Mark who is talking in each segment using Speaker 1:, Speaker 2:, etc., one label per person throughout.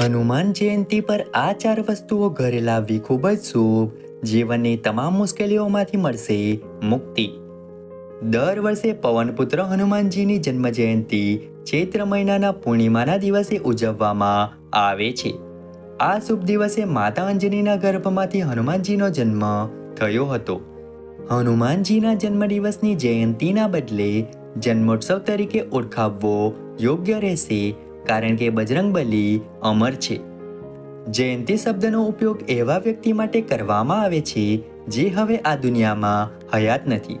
Speaker 1: હનુમાન જયંતી પર આ ચાર વસ્તુઓ ઘરે લાવવી ખૂબ જ શુભ. જીવનની તમામ મુશ્કેલીઓમાંથી મળશે મુક્તિ. દર વર્ષે પવનપુત્ર હનુમાનજીની જન્મ જયંતી ચૈત્ર મહિનાના પૂર્ણિમાના દિવસે ઉજવવામાં આવે છે. આ શુભ દિવસે માતા અંજનીના ગર્ભમાંથી હનુમાનજીનો જન્મ થયો હતો. હનુમાનજીના જન્મદિવસની જયંતીના બદલે જન્મોત્સવ તરીકે ઓળખાવવો યોગ્ય રહેશે કારણ કે બજરંગબલી અમર છે. જયંતી શબ્દનો ઉપયોગ એવા વ્યક્તિ માટે કરવામાં આવે છે, જે હવે આ દુનિયામાં હયાત નથી.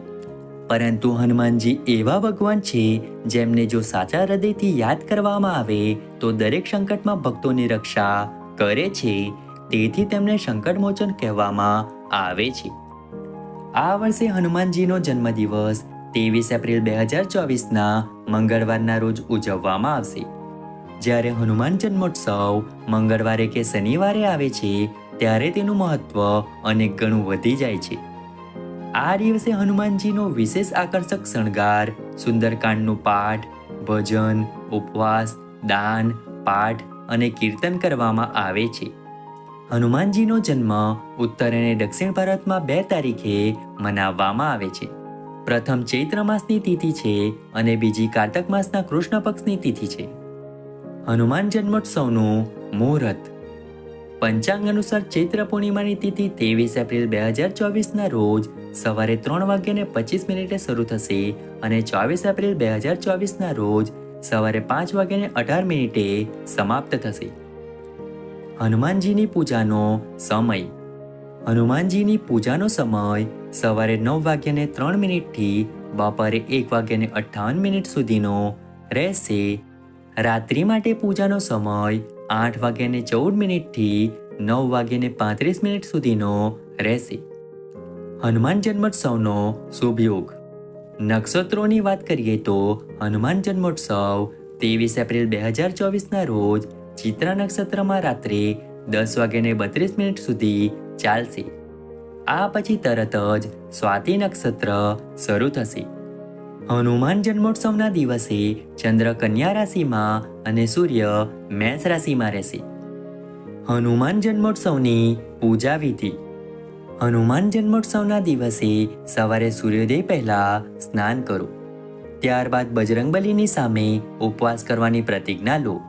Speaker 1: પરંતુ હનુમાનજી એવા ભગવાન છે, જેમને જો સાચા હૃદયથી યાદ કરવામાં આવે, તો દરેક સંકટમાં ભક્તોની રક્ષા કરે છે, તેથી તેમને સંકટમોચન કહેવામાં આવે છે. આ વર્ષે હનુમાનજીનો જન્મદિવસ ત્રેવીસ એપ્રિલ બે હજાર ચોવીસના મંગળવારના રોજ ઉજવવામાં આવશે. જ્યારે હનુમાન જન્મોત્સવ મંગળવારે કે શનિવારે આવે છે, ત્યારે તેનું મહત્વ અનેક ગણું વધી જાય છે. આ દિવસે હનુમાનજીનો વિશેષ આકર્ષક શણગાર, સુંદરકાંડનું પાઠ, ભજન, ઉપવાસ, દાન, પાઠ અને કીર્તન કરવામાં આવે છે. હનુમાનજીનો જન્મ ઉત્તર અને દક્ષિણ ભારતમાં બે તારીખે મનાવવામાં આવે છે. પ્રથમ ચૈત્ર માસની તિથિ છે અને બીજી કારતક માસના કૃષ્ણ પક્ષની તિથિ છે. હનુમાન જન્મોત્સવનું મુહૂર્ત. પંચાંગ અનુસાર ચૈત્ર પૂર્ણિમાની તિથિ ત્રેવીસ એપ્રિલ બે હજાર ચોવીસના રોજ સવારે ત્રણ વાગ્યાને પચીસ મિનિટે શરૂ થશે અને ચોવીસ એપ્રિલ બે હજાર ચોવીસના રોજ સવારે પાંચ વાગ્યાને અઢાર મિનિટે સમાપ્ત થશે. હનુમાનજીની પૂજાનો સમય. હનુમાનજીની પૂજાનો સમય સવારે નવ વાગ્યાને ત્રણ મિનિટથી બપોરે એક વાગ્યાને અઠ્ઠાવન મિનિટ સુધીનો રહેશે. રાત્રિ માટે પૂજાનો સમય આઠ વાગ્યાને ચૌદ મિનિટથી નવ વાગ્યાને પાંત્રીસ મિનિટ સુધીનો રહેશે. હનુમાન જન્મોત્સવનો શુભ યોગ. નક્ષત્રોની વાત કરીએ તો હનુમાન જન્મોત્સવ ત્રેવીસ એપ્રિલ બે હજાર ચોવીસના રોજ ચિત્રા નક્ષત્રમાં રાત્રે દસ વાગ્યાને બત્રીસ મિનિટ સુધી ચાલશે. આ પછી તરત જ સ્વાતિ નક્ષત્ર શરૂ થશે. હનુમાન જન્મોત્સવના દિવસે ચંદ્ર કન્યા રાશિમાં અને સૂર્ય મેષ રાશિમાં રહેશે. હનુમાન જન્મોત્સવની પૂજા વિધિ. હનુમાન જન્મોત્સવના દિવસે સવારે સૂર્યોદય પહેલા સ્નાન કરો. ત્યારબાદ બજરંગબલીની સામે ઉપવાસ કરવાની પ્રતિજ્ઞા લો.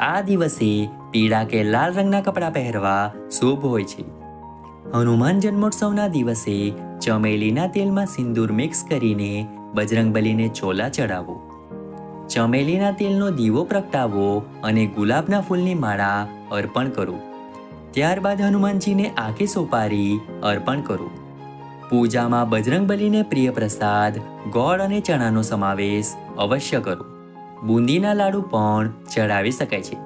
Speaker 1: આ દિવસે પીળા કે લાલ રંગના કપડાં પહેરવા શુભ હોય છે. હનુમાન જન્મોત્સવના દિવસે ચમેલીના તેલમાં સિંદૂર મિક્સ કરીને બજરંગબલીને ચોલા ચડાવો, ચમેલીના તેલનો દીવો પ્રગટાવો અને ગુલાબના ફૂલની માળા અર્પણ કરો. ત્યારબાદ હનુમાનજીને આંખે સોપારી અર્પણ કરો. પૂજામાં બજરંગબલીને પ્રિય પ્રસાદ, ગોળ અને ચણાનો સમાવેશ અવશ્ય કરો. બુંદીના લાડુ પણ ચડાવી શકાય છે.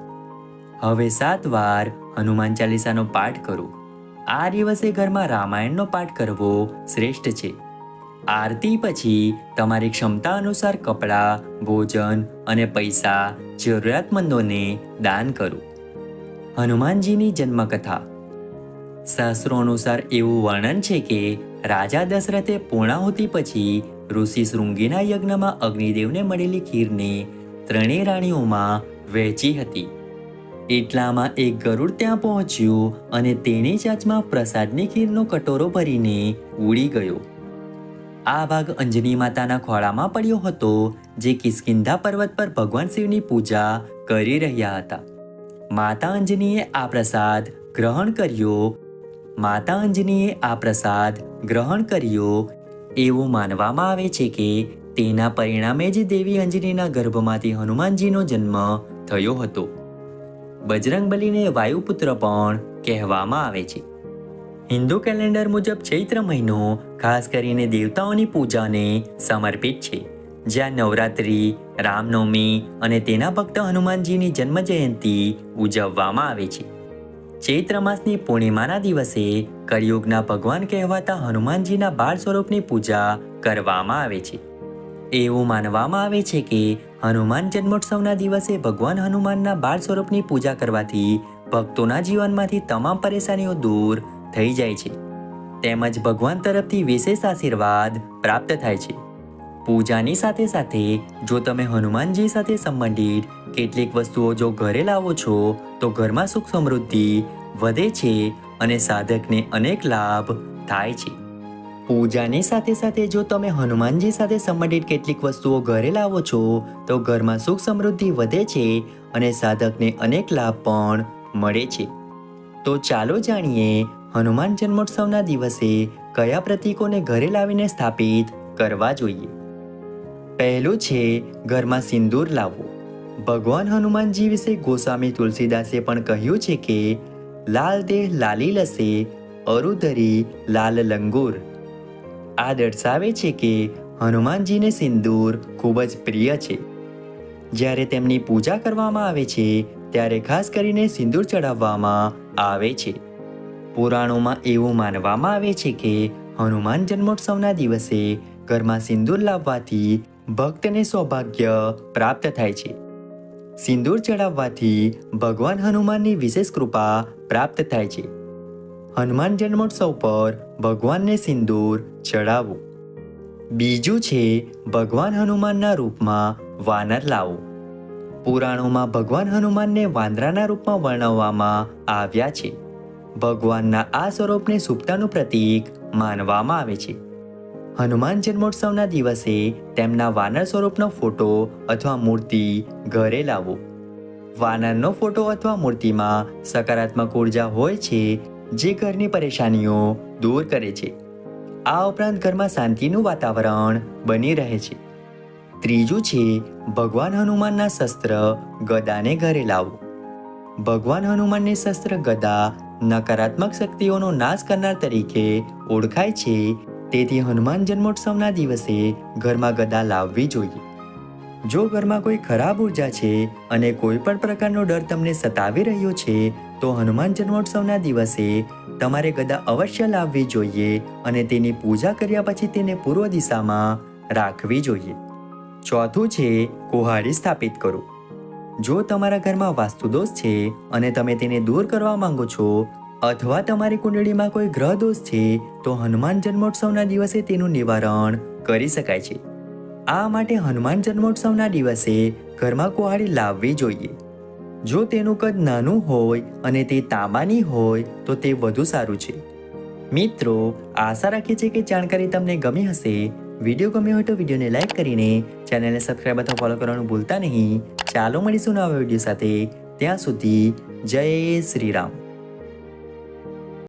Speaker 1: હવે સાત વાર હનુમાન ચાલીસાનો પાઠ કરો. આ દિવસે ઘરમાં રામાયણનો પાઠ કરવો શ્રેષ્ઠ છે. આરતી પછી તમારી ક્ષમતા અનુસાર કપડાં, ભોજન અને પૈસા જરૂરિયાતમંદોને દાન કરો. હનુમાનજીની જન્મકથા. શાસ્ત્રો અનુસાર એવું વર્ણન છે કે રાજા દશરથે પૂર્ણાહુતિ પછી ઋષિ શૃંગીના યજ્ઞમાં અગ્નિદેવને મળેલી ખીરને ત્રણેય રાણીઓમાં વહેંચી હતી. એટલામાં એક ગરુડ ત્યાં પહોંચ્યું અને તેની ચાચમાં પ્રસાદની ખીરનો કટોરો ભરીને ઉડી ગયો. આ ભાગ અંજની માતાના ખોળામાં પડ્યો હતો, જે કિસ્કિંધા પર્વત પર ભગવાન શિવની પૂજા કરી રહ્યા હતા. માતા અંજનીએ આ પ્રસાદ ગ્રહણ કર્યો. માતા અંજનીએ આ પ્રસાદ ગ્રહણ કર્યો. એવું માનવામાં આવે છે કે તેના પરિણામે જ દેવી અંજનીના ગર્ભમાંથી હનુમાનજીનો જન્મ થયો હતો. બજરંગબલીને વાયુપુત્ર પણ કહેવામાં આવે છે. હિન્દુ કેલેન્ડર મુજબ ચૈત્ર મહિનો ખાસ કરીને દેવતાઓની પૂજાને સમર્પિત છે. જ્યાં નવરાત્રી, રામનવમી અને તેના ભક્ત હનુમાનજીની જન્મ જયંતી ઉજવવામાં આવે છે. ચૈત્ર માસની પૂર્ણિમાના દિવસે કળિયુગના ભગવાન કહેવાતા હનુમાનજીના બાળ સ્વરૂપની પૂજા કરવામાં આવે છે. એવું માનવામાં આવે છે કે હનુમાન જન્મોત્સવના દિવસે ભગવાન હનુમાનના બાળ સ્વરૂપની પૂજા કરવાથી ભક્તોના જીવનમાંથી તમામ પરેશાનીઓ દૂર થઈ જાય છે. તેમજ ભગવાન તરફથી વિશેષ આશીર્વાદ પ્રાપ્ત થાય છે. પૂજાની સાથે સાથે જો તમે હનુમાનજી સાથે સંબંધિત કેટલીક વસ્તુઓ જો ઘરે લાવો છો, તો ઘરમાં સુખ સમૃદ્ધિ વધે છે અને સાધકને અનેક લાભ થાય છે. પૂજાની સાથે સાથે જો તમે હનુમાનજી સાથે સંબંધિત કેટલીક વસ્તુઓ ઘરે લાવો છો, તો ઘરમાં સુખ સમૃદ્ધિ વધે છે અને સાધકને અનેક લાભ પણ મળે છે. તો ચાલો જાણીએ હનુમાન જન્મોત્સવના દિવસે કયા પ્રતીકોને ઘરે લાવીને સ્થાપિત કરવા જોઈએ? પહેલું છે, ઘરમાં સિંદૂર લાવવું ભગવાન હનુમાનજી વિશે ગોસ્વામી તુલસીદાસે પણ કહ્યું છે કે, લાલ દેહ લાલી લસે, અરુધરી લાલ લંગૂર. આ દર્શાવે છે કે હનુમાનજીને સિંદૂર ખૂબ જ પ્રિય છે. જ્યારે તેમની પૂજા કરવામાં આવે છે, ત્યારે ખાસ કરીને સિંદૂર ચડાવવામાં આવે છે. પુરાણોમાં એવું માનવામાં આવે છે કે હનુમાન જન્મોત્સવના દિવસે ઘરમાં સિંદૂર લાવવાથી ભક્તને સૌભાગ્ય પ્રાપ્ત થાય છે. સિંદૂર ચડાવવાથી ભગવાન હનુમાનની વિશેષ કૃપા પ્રાપ્ત થાય છે. હનુમાન જન્મોત્સવ પર ભગવાનને સિંદૂર ચડાવવું બીજું છે, ભગવાન હનુમાનના રૂપમાં વાનર લાવો. પુરાણોમાં ભગવાન હનુમાનને વાંદરાના રૂપમાં વર્ણવવામાં આવ્યા છે. ભગવાનના આ સ્વરૂપને સુપ્તાનું પ્રતીક માનવામાં આવે છે. હનુમાન જન્મોત્સવના દિવસે તેમના વાનર સ્વરૂપનો ફોટો અથવા મૂર્તિ ઘરે લાવો. વાનરનો ફોટો અથવા મૂર્તિમાં સકારાત્મક ઊર્જા હોય છે જે ઘરની પરેશાનીઓ દૂર કરે છે. આ ઉપરાંત ઘરમાં શાંતિનું વાતાવરણ બની રહે છે. ત્રીજું છે, ભગવાન હનુમાનના શસ્ત્ર ગદાને ઘરે લાવો. ભગવાન હનુમાનની શસ્ત્ર ગદા નકારાત્મક શક્તિઓનો નાશ કરનાર તરીકે ઓળખાય છે. તેથી હનુમાન જન્મોત્સવના દિવસે ઘરમાં ગદા લાવવી જોઈએ. જો ઘરમાં કોઈ ખરાબ ઊર્જા છે અને કોઈ પણ પ્રકારનો ડર તમને સતાવી રહ્યો છે, તો હનુમાન જન્મોત્સવના દિવસે તમારે ગદા અવશ્ય લાવવી જોઈએ અને તેની પૂજા કર્યા પછી તેને પૂર્વ દિશામાં રાખવી જોઈએ. ચોથું છે, કુહાડી સ્થાપિત કરો. જો તમારા ઘરમાં વાસ્તુદોષ છે અને તમે તેને દૂર કરવા માંગો છો, અથવા તમારી કુંડળીમાં કોઈ ગ્રહ દોષ છે, તો હનુમાન જન્મોત્સવના દિવસે તેનું નિવારણ કરી શકાય છે. આ માટે હનુમાન જન્મોત્સવના દિવસે ઘરમાં કુહાડી લાવવી જોઈએ. જો તેનું કદ નાનું હોય અને તે તાંબાની હોય, તો તે વધુ સારું છે. મિત્રો, આશા રાખીએ છીએ કે જાણકારી તમને ગમી હશે. વીડિયો ગમ્યો હોય તો વિડીયોને લાઇક કરીને ચેનલને સબસ્ક્રાઈબ અથવા ફોલો કરવાનું ભૂલતા નહીં. ચાલો મળીશું નવા વીડિયો સાથે. ત્યાં સુધી જય શ્રી રામ.